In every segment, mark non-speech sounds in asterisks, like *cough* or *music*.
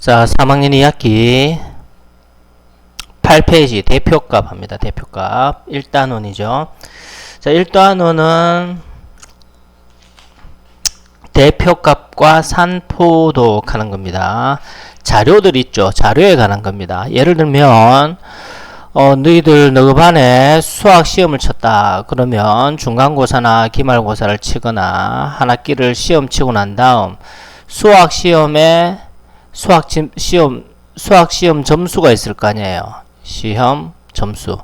자, 3학년 2학기 8페이지 대표값 합니다. 대표값. 1단원이죠. 자, 1단원은 대표값과 산포독 하는 겁니다. 자료들 있죠. 자료에 관한 겁니다. 예를 들면 어, 너희들 너희 반에 수학 시험을 쳤다. 그러면 중간고사나 기말고사를 치거나 한 학기를 시험 치고 난 다음 수학 시험에 수학 지- 시험 수학 시험 점수가 있을 거 아니에요. 시험 점수.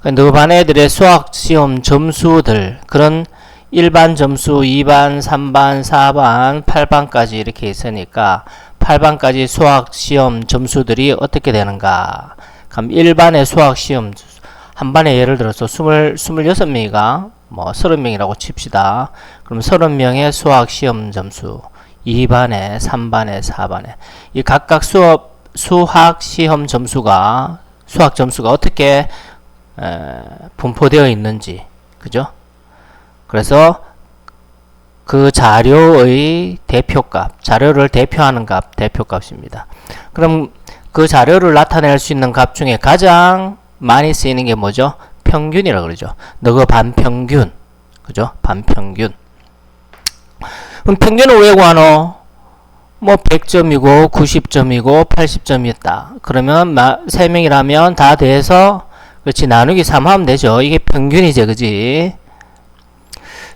그 너희 반 애들의 수학 시험 점수들 그런 1반 점수, 2반, 3반, 4반, 8반까지 이렇게 있으니까 8반까지 수학 시험 점수들이 어떻게 되는가? 그럼 1반의 수학 시험 한 반에 예를 들어서 20, 26명이가 뭐 30명이라고 칩시다. 그럼 30명의 수학 시험 점수 2반에, 3반에, 4반에 이 각각 수업 수학 시험 점수가 수학 점수가 어떻게 에, 분포되어 있는지 그죠? 그래서 그 자료의 대표값, 자료를 대표하는 값, 대표값입니다. 그럼 그 자료를 나타낼 수 있는 값 중에 가장 많이 쓰이는 게 뭐죠? 평균이라고 그러죠. 너그 반평균. 그죠? 반평균. 그럼 왜 구하노? 뭐 100점이고 90점이고 80점이었다. 그러면 마, 3명이라면 다 돼서 그렇지 나누기 3 하면 되죠. 이게 평균이죠. 그지?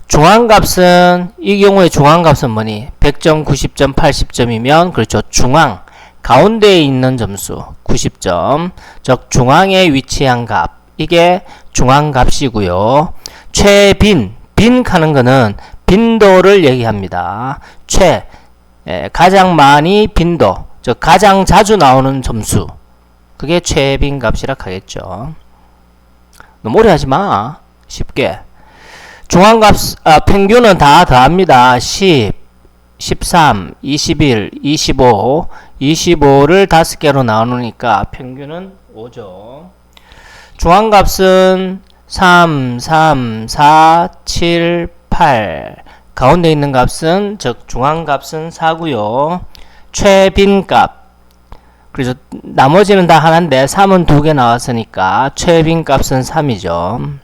중앙값은 이 경우에 중앙값은 뭐니? 100점, 90점, 80점이면 그렇죠. 중앙 가운데에 있는 점수 90점. 즉 중앙에 위치한 값. 이게 중앙값이고요. 최빈 빈 하는 거는 빈도를 얘기합니다. 최 예, 가장 많이 빈도 즉 가장 자주 나오는 점수 그게 최빈 값이라 하겠죠. 너무 오래 하지 마. 쉽게. 중앙값, 아, 평균은 다 더합니다. 10, 13, 21, 25, 25를 다섯 개로 나누니까 평균은 5죠. 중앙값은 3, 3, 4, 7, 8. 가운데 있는 값은, 즉, 중앙 값은 4고요 최빈 값. 그래서 나머지는 다 하나인데 3은 두 개 나왔으니까 최빈 값은 3이죠.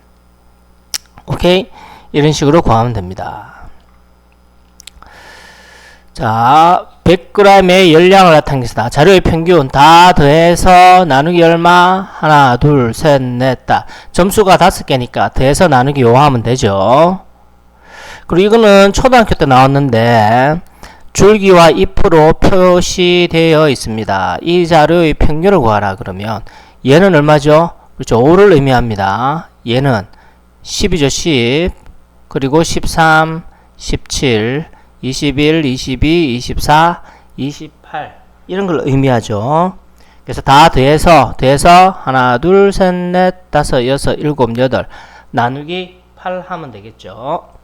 오케이? 이런 식으로 구하면 됩니다. 자, 100g의 열량을 나타내겠습니다. 자료의 평균 다 더해서 나누기 얼마? 하나, 둘, 셋, 넷, 다. 점수가 다섯 개니까 더해서 나누기 요 하면 되죠. 그리고 이거는 초등학교 때 나왔는데 줄기와 잎으로 표시되어 있습니다. 이 자료의 평균을 구하라 그러면 얘는 얼마죠? 그렇죠. 5를 의미합니다. 얘는 10이죠. 10 그리고 13, 17, 21, 22, 24, 28 이런 걸 의미하죠. 그래서 다 더해서 더해서 하나, 둘, 셋, 넷, 다섯, 여섯, 일곱, 여덟 나누기 8 하면 되겠죠.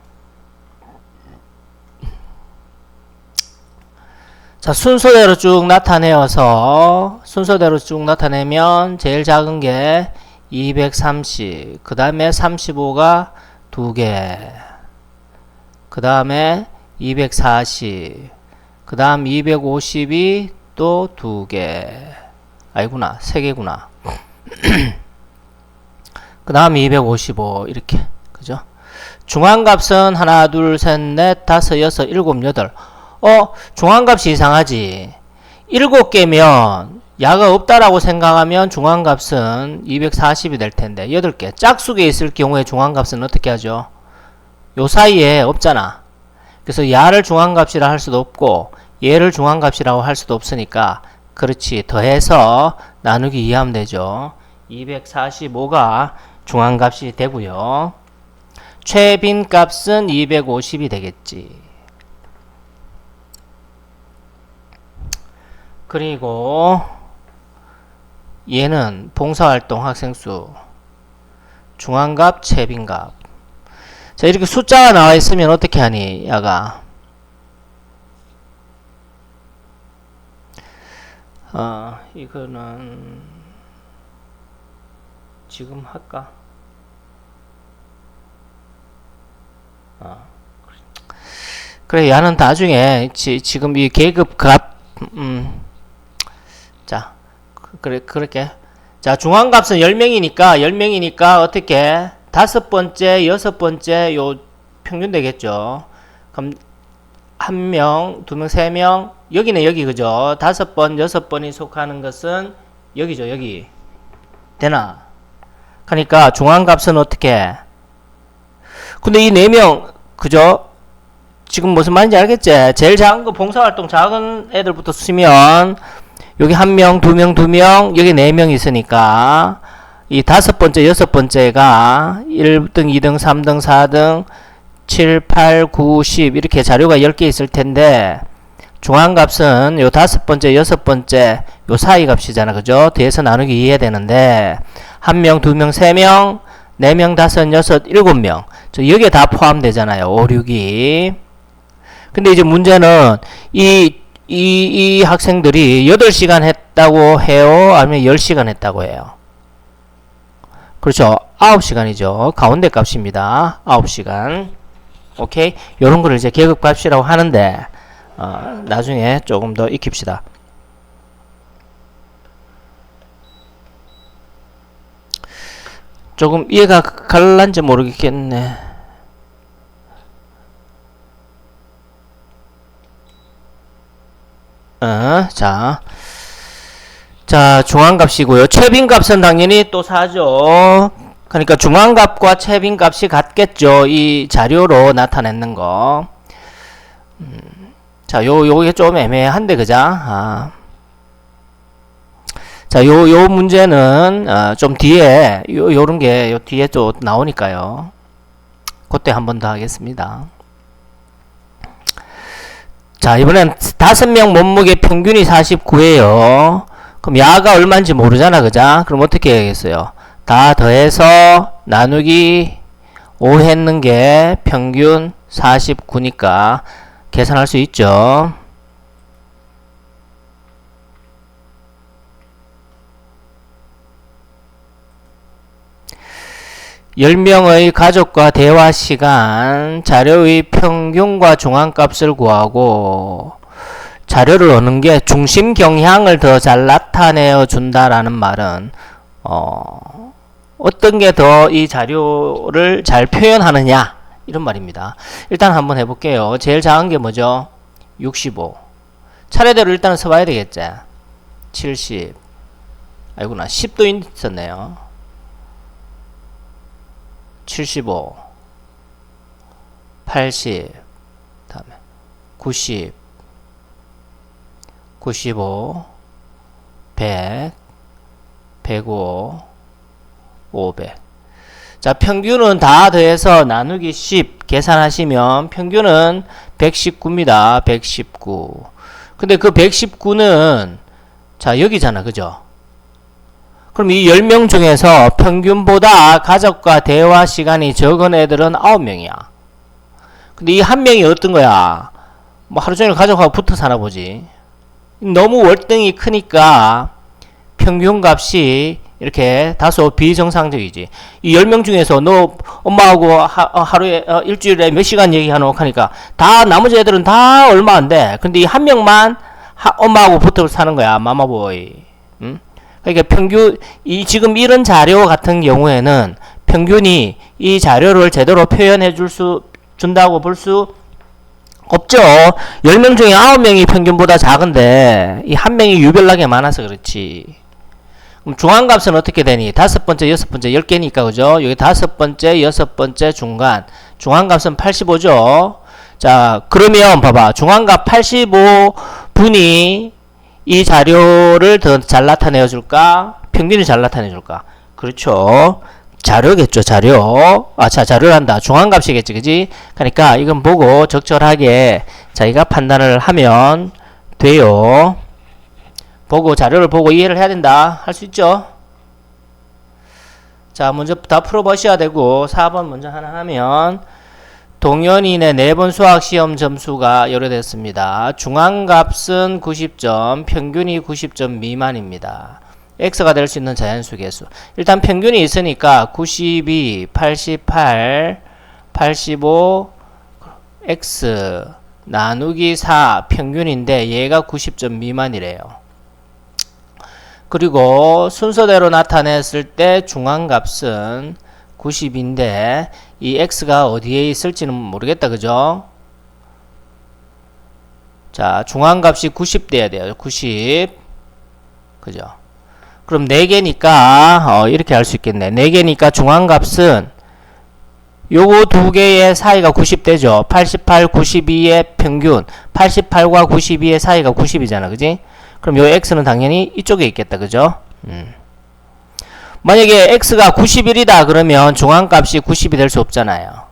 자, 순서대로 쭉 나타내어서 순서대로 쭉 나타내면 제일 작은 게 230, 그 다음에 35가 2개, 그 다음에 240, 그 다음 250이 또 2개, 아니구나, 3개구나. *clears throat* 그 다음 255, 이렇게, 그죠? 중앙값은 하나, 둘, 셋, 넷, 다섯, 여섯, 일곱, 여덟. 어, 중앙값이 이상하지. 일곱 개면 야가 없다라고 생각하면 중앙값은 240이 될 텐데 여덟 개 짝수에 있을 경우에 중앙값은 어떻게 하죠? 요 사이에 없잖아. 그래서 야를 중앙값이라 할 수도 없고 얘를 중앙값이라고 할 수도 없으니까 그렇지 더해서 나누기 2하면 되죠. 245가 중앙값이 되고요. 최빈 값은 250이 되겠지. 그리고 얘는 봉사활동 학생수. 중앙값 최빈값 자 이렇게 숫자가 나와 있으면 어떻게 하니 야가? 어 이거는 지금 할까? 어. 그래. 야는 나중에 지, 지금 이 계급 값 음, 자, 그- 그래, 그렇게. 자, 중앙값은 10명이니까, 10명이니까 어떻게? 다섯 번째, 여섯 번째, 요 평균 되겠죠. 그럼, 한 명, 두 명, 세 명, 여기네, 여기, 그죠? 다섯 번, 여섯 번이 속하는 것은 여기죠, 여기. 되나? 그러니까 중앙값은 어떻게? 근데 이 네 명, 그죠? 지금 무슨 말인지 알겠지? 제일 작은 거 봉사활동 작은 애들부터 쓰면 여기 한 명, 두 명, 두 명, 여기 네 명 있으니까 이 다섯 번째, 여섯 번째가 1등, 2등, 3등, 4등, 7, 8, 9, 10 이렇게 자료가 10개 있을 텐데 중앙값은 요 다섯 번째, 여섯 번째 요 사이 값이잖아. 그죠? 뒤에서 나누기 이해야 되는데 한 명, 두 명, 세 명, 네 명, 다섯, 여섯, 일곱 명. 저 여기에 다 포함되잖아요. 5, 6이. 근데 이제 문제는 이, 이, 이 학생들이 8시간 했다고 해요? 아니면 10시간 했다고 해요? 그렇죠. 9시간이죠. 가운데 값입니다. 9시간. 오케이? 요런 거를 이제 계급 값이라고 하는데, 어, 나중에 조금 더 익힙시다. 조금 이해가 갈란지 모르겠네. 어, 자. 자, 중앙값이고요. 최빈값은 당연히 또 사죠. 그러니까 중앙값과 최빈값이 같겠죠. 이 자료로 나타내는 거. 음, 자, 요, 요게 좀 애매한데, 그자? 아. 자, 요, 요 문제는, 어, 좀 뒤에, 요, 요런 게, 요 뒤에 또 나오니까요. 그때 한 번 더 하겠습니다. 자, 이번엔 다섯 명 몸무게 평균이 49예요. 그럼 야가 얼마인지 모르잖아, 그자? 그럼 어떻게 해야겠어요? 다 더해서 나누기 5 했는 게 평균 49니까 계산할 수 있죠. 열명의 가족과 대화 시간, 자료의 평균과 중앙값을 구하고, 자료를 얻는 게 중심 경향을 더 잘 나타내어 준다라는 말은, 어, 어떤 게 더 이 자료를 잘 표현하느냐, 이런 말입니다. 일단 한번 해볼게요. 제일 작은 게 뭐죠? 65. 차례대로 일단 써봐야 되겠지? 70. 아이구나. 10도 있었네요. 75 80 다음에 90 95 100 105 500 자, 평균은 다 더해서 나누기 10 계산하시면 평균은 119입니다. 119. 근데 그 119는 자, 여기잖아. 그죠? 그럼 이 10명 중에서 평균보다 가족과 대화 시간이 적은 애들은 9명이야. 근데 이 한 명이 어떤 거야? 뭐 하루 종일 가족하고 붙어 사나 보지. 너무 월등히 크니까 평균 값이 이렇게 다소 비정상적이지. 이 10명 중에서 너 엄마하고 하, 루에 어, 일주일에 몇 시간 얘기하노 하니까 다 나머지 애들은 다 얼마 안 돼. 근데 이 한 명만 하, 엄마하고 붙어 사는 거야. 마마보이. 응? 그러니까 평균 이 지금 이런 자료 같은 경우에는 평균이 이 자료를 제대로 표현해 줄 수 준다고 볼 수 없죠. 10명 중에 9명이 평균보다 작은데 이 한 명이 유별나게 많아서 그렇지. 그럼 중앙값은 어떻게 되니? 다섯 번째, 여섯 번째, 10개니까 그죠? 여기 다섯 번째, 여섯 번째 중간. 중앙값은 85죠. 자, 그러면 봐봐. 중앙값 85분이 이 자료를 더 잘 나타내어 줄까? 평균이 잘 나타내 줄까? 그렇죠. 자료겠죠, 자료. 아, 자, 자료란다. 중앙값이겠지, 그지? 그러니까 이건 보고 적절하게 자기가 판단을 하면 돼요. 보고 자료를 보고 이해를 해야 된다. 할 수 있죠? 자, 먼저 다 풀어보셔야 되고 4번 먼저 하나 하면 동현인의 네 번 수학 시험 점수가 요래됐습니다. 중앙값은 90점, 평균이 90점 미만입니다. x가 될 수 있는 자연수 개수. 일단 평균이 있으니까 92, 88, 85, x 나누기 4 평균인데 얘가 90점 미만이래요. 그리고 순서대로 나타냈을 때 중앙값은 90인데 이 x가 어디에 있을지는 모르겠다. 그죠? 자, 중앙값이 90 돼야 돼요. 90. 그죠? 그럼 4개니까 어, 이렇게 할 수 있겠네. 4개니까 중앙값은 요거 두 개의 사이가 90 되죠. 88, 92의 평균. 88과 92의 사이가 90이잖아. 그지? 그럼 요 x는 당연히 이쪽에 있겠다. 그죠? 음. 만약에 x가 91이다 그러면 중앙값이 90이 될 수 없잖아요.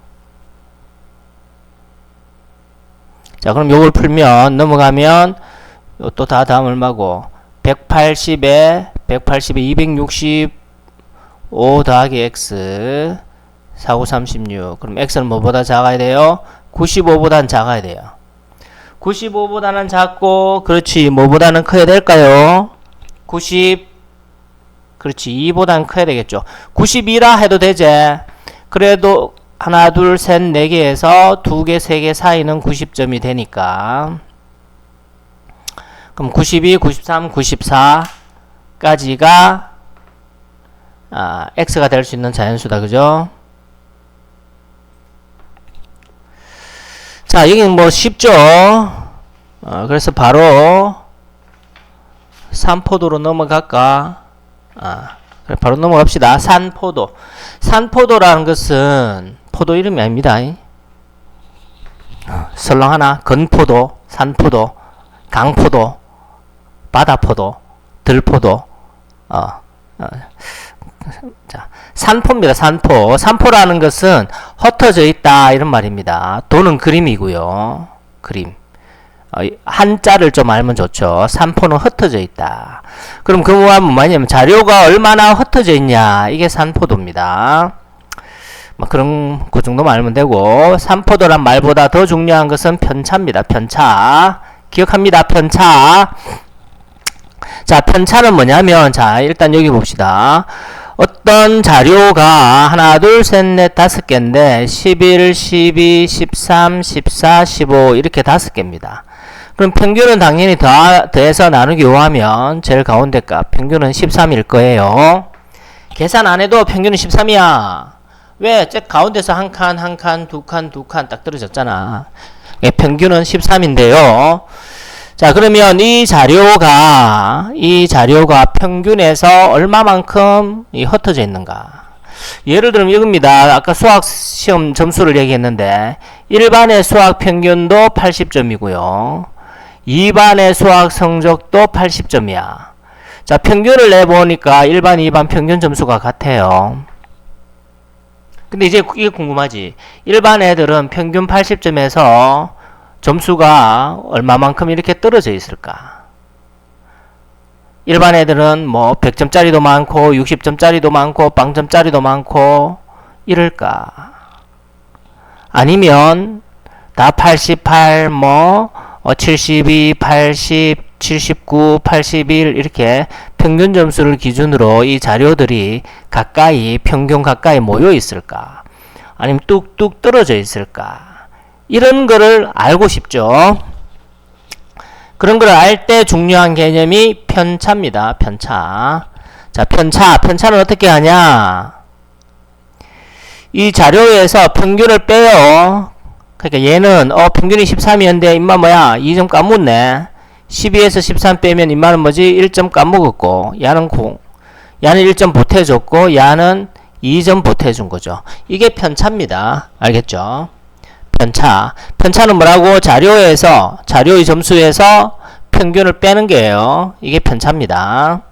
자, 그럼 요걸 풀면 넘어가면 또 다 다음 얼마고 180에 180에 265 더하기 x 4936 그럼 x는 뭐보다 작아야 돼요? 95보다는 작아야 돼요. 95보다는 작고 그렇지 뭐보다는 커야 될까요? 90 그렇지 2보다는 커야 되겠죠. 92라 해도 되지. 그래도 하나 둘 셋 네 개에서 두 개 세 개 사이는 90점이 되니까 그럼 92, 93, 94까지가 아, x가 될 수 있는 자연수다. 그죠? 자, 여기는 뭐 쉽죠? 어, 그래서 바로 산포도로 넘어갈까? 아, 바로 넘어갑시다. 산포도. 산포도라는 것은 포도 이름이 아닙니다. 어, 설렁 하나? 건포도, 산포도, 강포도, 바다포도, 들포도, 어, 어, 자, 산포입니다. 산포. 산포라는 것은 흩어져 있다 이런 말입니다. 도는 그림이고요. 그림. 어, 한자를 좀 알면 좋죠. 산포는 흩어져 있다. 그럼 그 뭐하면 뭐냐면 자료가 얼마나 흩어져 있냐 이게 산포도입니다. 뭐 그런 그 정도만 알면 되고 산포도란 말보다 더 중요한 것은 편차입니다. 편차. 기억합니다. 편차. 자, 편차는 뭐냐면 자, 일단 여기 봅시다. 어떤 자료가 하나, 둘, 셋, 넷, 다섯 개인데 11, 12, 13, 14, 15 이렇게 다섯 개입니다. 그럼 평균은 당연히 더, 더해서 나누기 5하면 제일 가운데 값 평균은 13일 거예요. 계산 안 해도 평균은 13이야. 왜? 저 가운데서 한 칸, 한 칸, 두 칸, 두 칸 딱 떨어졌잖아. 예, 평균은 13인데요. 자, 그러면 이 자료가, 이 자료가 평균에서 얼마만큼 이 흩어져 있는가. 예를 들면 이겁니다. 아까 수학 시험 점수를 얘기했는데, 1반의 수학 평균도 80점이고요. 2반의 수학 성적도 80점이야. 자, 평균을 내보니까 1반, 2반 평균 점수가 같아요. 근데 이제 이게 궁금하지. 일반 애들은 평균 80점에서 점수가 얼마만큼 이렇게 떨어져 있을까? 일반 애들은 뭐 100점짜리도 많고 60점짜리도 많고 빵점짜리도 많고 이럴까? 아니면 다 88, 뭐 72, 80, 79, 81 이렇게 평균 점수를 기준으로 이 자료들이 가까이 평균 가까이 모여 있을까? 아니면 뚝뚝 떨어져 있을까? 이런 거를 알고 싶죠. 그런 걸 알 때 중요한 개념이 편차입니다. 편차. 자, 편차. 편차는 어떻게 하냐? 이 자료에서 평균을 빼요. 그러니까 얘는 어 평균이 13이었는데 임마 뭐야? 2점 까먹네. 12에서 13 빼면 임마는 뭐지? 1점 까먹었고 야는 공. 야는 1점 보태줬고 야는 2점 보태준 거죠. 이게 편차입니다. 알겠죠? 편차. 편차는 뭐라고? 자료에서, 자료의 점수에서 평균을 빼는 게예요. 이게 편차입니다.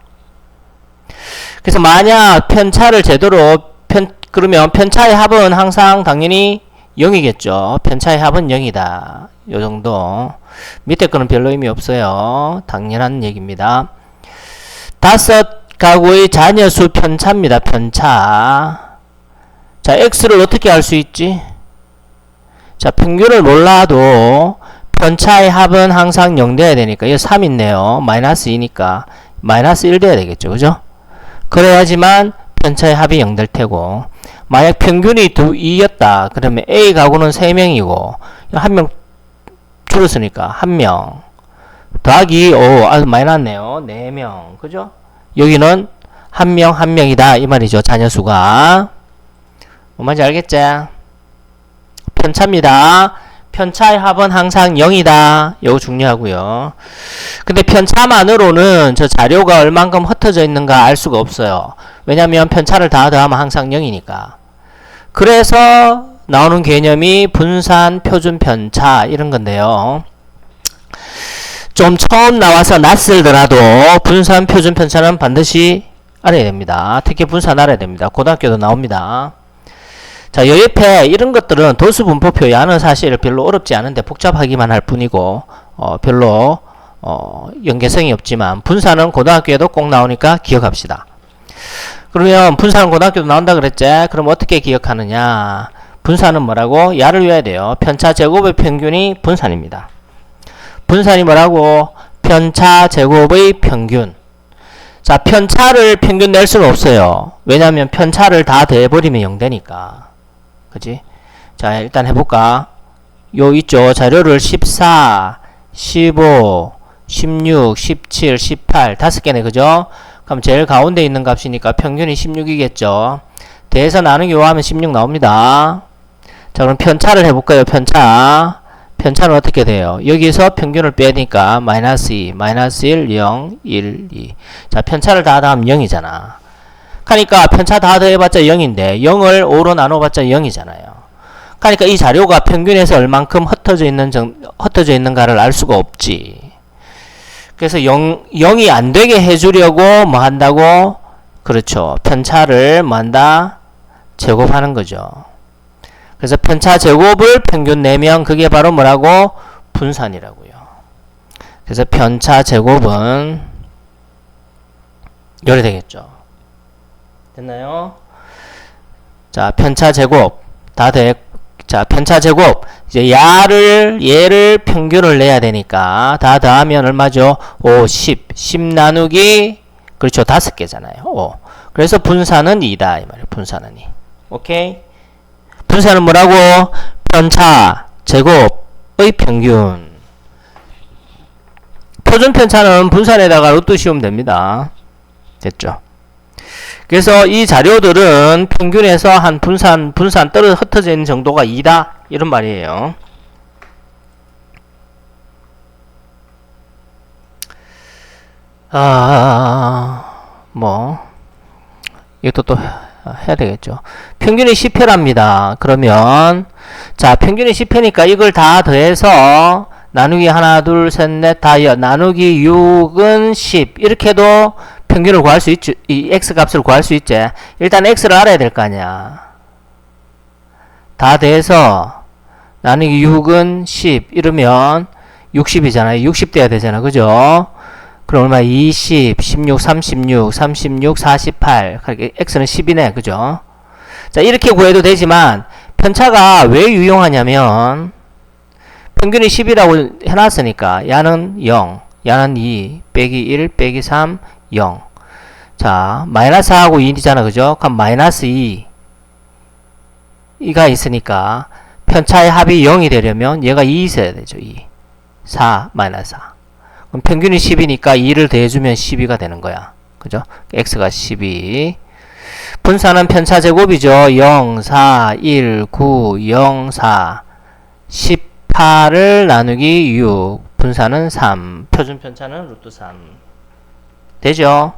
그래서 만약 편차를 제대로 편, 그러면 편차의 합은 항상 당연히 0이겠죠. 편차의 합은 0이다. 요 정도. 밑에 거는 별로 의미 없어요. 당연한 얘기입니다. 다섯 가구의 자녀 수 편차입니다. 편차. 자, x를 어떻게 알 수 있지? 자, 평균을 몰라도 편차의 합은 항상 0 돼야 되니까 이거 3 있네요. 마이너스 2니까 마이너스 1 돼야 되겠죠. 그죠? 그래야지만 편차의 합이 0 될 테고 만약 평균이 2였다. 그러면 A 가구는 3명이고 한 명 줄었으니까 1명 더하기 오, 아 많이 났네요. 4명. 그죠? 여기는 한 명 한 명이다 이 말이죠 자녀 수가 뭔 말인지 알겠지? 편차입니다. 편차의 합은 항상 0이다. 이거 중요하고요. 근데 편차만으로는 저 자료가 얼만큼 흩어져 있는가 알 수가 없어요. 왜냐면 편차를 다 더하면 항상 0이니까. 그래서 나오는 개념이 분산, 표준, 편차 이런 건데요. 좀 처음 나와서 낯설더라도 분산, 표준, 편차는 반드시 알아야 됩니다. 특히 분산 알아야 됩니다. 고등학교도 나옵니다. 자, 여 옆에 이런 것들은 도수 분포표 야는 사실 별로 어렵지 않은데 복잡하기만 할 뿐이고, 어, 별로, 어, 연계성이 없지만, 분산은 고등학교에도 꼭 나오니까 기억합시다. 그러면 분산은 고등학교도 나온다 그랬지? 그럼 어떻게 기억하느냐? 분산은 뭐라고? 야를 외워야 돼요. 편차 제곱의 평균이 분산입니다. 분산이 뭐라고? 편차 제곱의 평균. 자, 편차를 평균 낼 수는 없어요. 왜냐하면 편차를 다 더해버리면 0 되니까. 그지? 자, 일단 해볼까? 요 있죠. 자료를 14, 15, 16, 17, 18 다섯 개네. 그죠? 그럼 제일 가운데 있는 값이니까 평균이 16이겠죠. 대해서 나누기 5 하면 16 나옵니다. 자, 그럼 편차를 해볼까요? 편차. 편차는 어떻게 돼요? 여기서 평균을 빼니까 마이너스 2, 마이너스 1, 0, 1, 2. 자, 편차를 다 더하면 0이잖아. 그러니까 편차 다 더해봤자 0인데 0을 5로 나눠봤자 0이잖아요. 그러니까 이 자료가 평균에서 얼만큼 흩어져 있는 정, 흩어져 있는가를 알 수가 없지. 그래서 0, 0이 안 되게 해주려고 뭐 한다고? 그렇죠. 편차를 뭐 한다? 제곱하는 거죠. 그래서 편차 제곱을 평균 내면 그게 바로 뭐라고? 분산이라고요. 그래서 편차 제곱은 열이 되겠죠. 됐나요? 자, 편차 제곱 다 돼. 자, 편차 제곱 이제 야를 얘를 평균을 내야 되니까 다 더하면 얼마죠? 5, 10. 10 나누기 그렇죠. 다섯 개잖아요. 5. 그래서 분산은 2다 이 말이에요. 분산은 2. 오케이? 분산은 뭐라고? 편차 제곱의 평균. 표준 편차는 분산에다가 로또 씌우면 됩니다. 됐죠? 그래서 이 자료들은 평균에서 한 분산, 분산 떨어 흩어져 있는 정도가 2다. 이런 말이에요. 아, 뭐, 이것도 또 해야 되겠죠. 평균이 10회랍니다. 그러면, 자, 평균이 10회니까 이걸 다 더해서 나누기 하나, 둘, 셋, 넷, 다 여, 나누기 6은 10. 이렇게 해도 평균을 구할 수 있지, 이 x 값을 구할 수 있지. 일단 x를 알아야 될 거 아니야. 다 돼서 나누기 6은 10 이러면 60이잖아요. 60 돼야 되잖아. 그죠? 그럼 얼마? 20, 16, 36, 36, 48. 그러니까 x는 10이네. 그죠? 자, 이렇게 구해도 되지만 편차가 왜 유용하냐면 평균이 10이라고 해놨으니까 야는 0, 야는 2, 빼기 1, 빼기 3, 0. 자, 마이너스 4하고 2이잖아. 그죠? 그럼 마이너스 2. 이가 있으니까 편차의 합이 0이 되려면 얘가 2 있어야 되죠. 2. 4 마이너스 4. 그럼 평균이 10이니까 2를 더해주면 12가 되는 거야. 그죠? x가 12. 분산은 편차 제곱이죠. 0, 4, 1, 9, 0, 4, 18을 나누기 6. 분산은 3. 표준 편차는 루트 3. 되죠?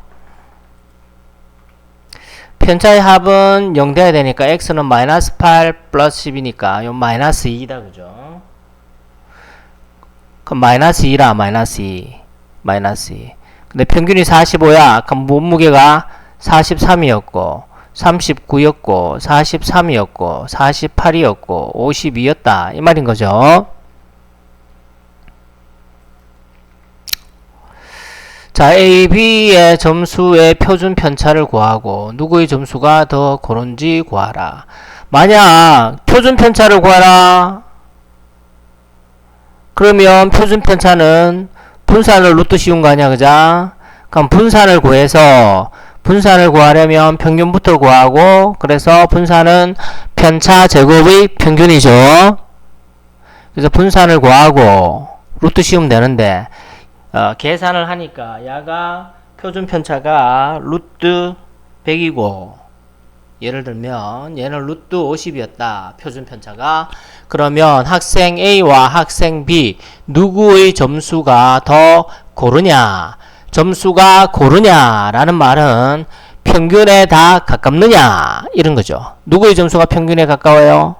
편차의 합은 0 돼야 되니까 x는 마이너스 8 플러스 10이니까 요 마이너스 2다 그죠? 그럼 마이너스 2라 마이너스 2 마이너스 2 근데 평균이 45야 그럼 몸무게가 43이었고 39였고 43이었고 48이었고 52였다 이 말인 거죠 자, A, B의 점수의 표준 편차를 구하고 누구의 점수가 더 고른지 구하라. 만약 표준 편차를 구하라. 그러면 표준 편차는 분산을 루트 씌운 거 아니야, 그자? 그럼 분산을 구해서 분산을 구하려면 평균부터 구하고 그래서 분산은 편차 제곱의 평균이죠. 그래서 분산을 구하고 루트 씌우면 되는데 어, 계산을 하니까 야가 표준 편차가 루트 100이고 예를 들면 얘는 루트 50이었다. 표준 편차가 그러면 학생 A와 학생 B 누구의 점수가 더 고르냐? 점수가 고르냐라는 말은 평균에 다 가깝느냐 이런 거죠. 누구의 점수가 평균에 가까워요?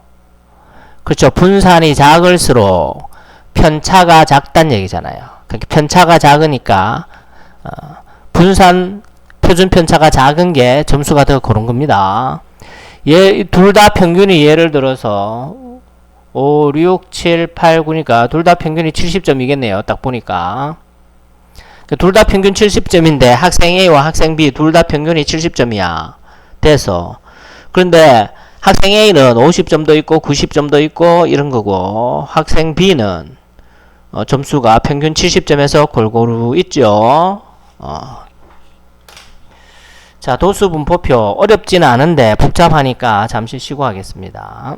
그렇죠. 분산이 작을수록 편차가 작단 얘기잖아요. 그러니까 편차가 작으니까 어, 분산 표준 편차가 작은 게 점수가 더 고른 겁니다. 얘둘다 평균이 예를 들어서 5, 6, 7, 8, 9니까 둘 다 평균이 70점이겠네요. 딱 보니까. 둘 다 평균 70점인데 학생 A와 학생 B 둘 다 평균이 70점이야. 돼서. 그런데 학생 A는 50점도 있고 90점도 있고 이런 거고 학생 B는 어, 점수가 평균 70점에서 골고루 있죠. 어. 자, 도수 분포표 어렵지는 않은데 복잡하니까 잠시 쉬고 하겠습니다.